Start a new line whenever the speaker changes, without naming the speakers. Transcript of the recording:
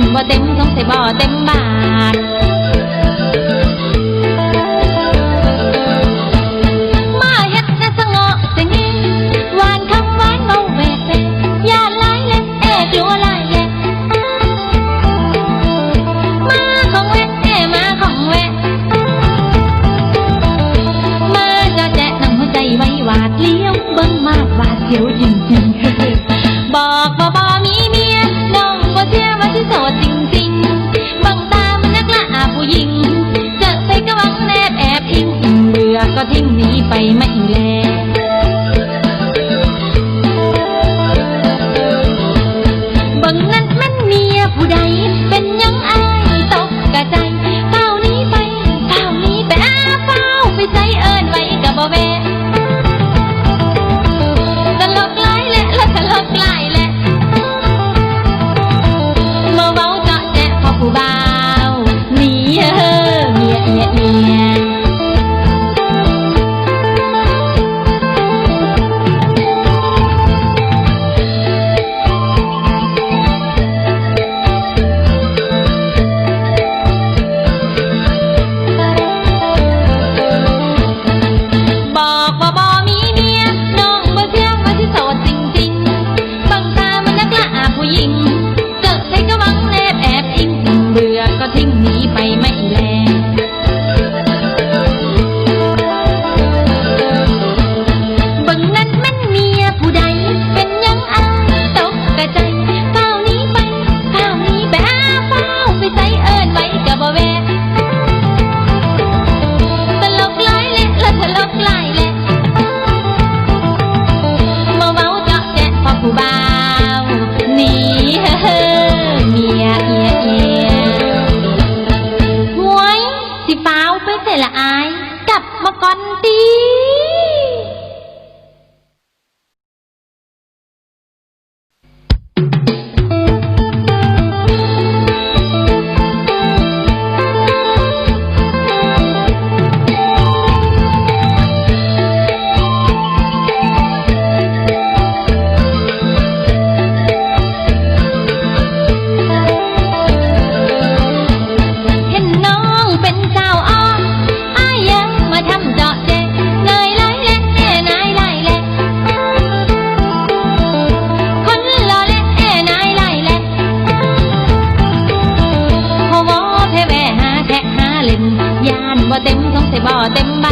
นบ่เต็มสงสัยบ่เต็มบาท ก็ทิ้งหนีไปไม่แลบังนั้นมันเมียผู้ใด เป็นยังอายตกกระใจเฝ้านี้ไปเฝ้านี้ไปอาเฝ้าไปใจเอิญไว้กับบ่แวตลกหลายแหละและตลกหลายแหละเมาเว้าเจะแจ๊ะพอผู้บ่าวหเฮ้อเมียเมียเมีย ไปไม่แล Tình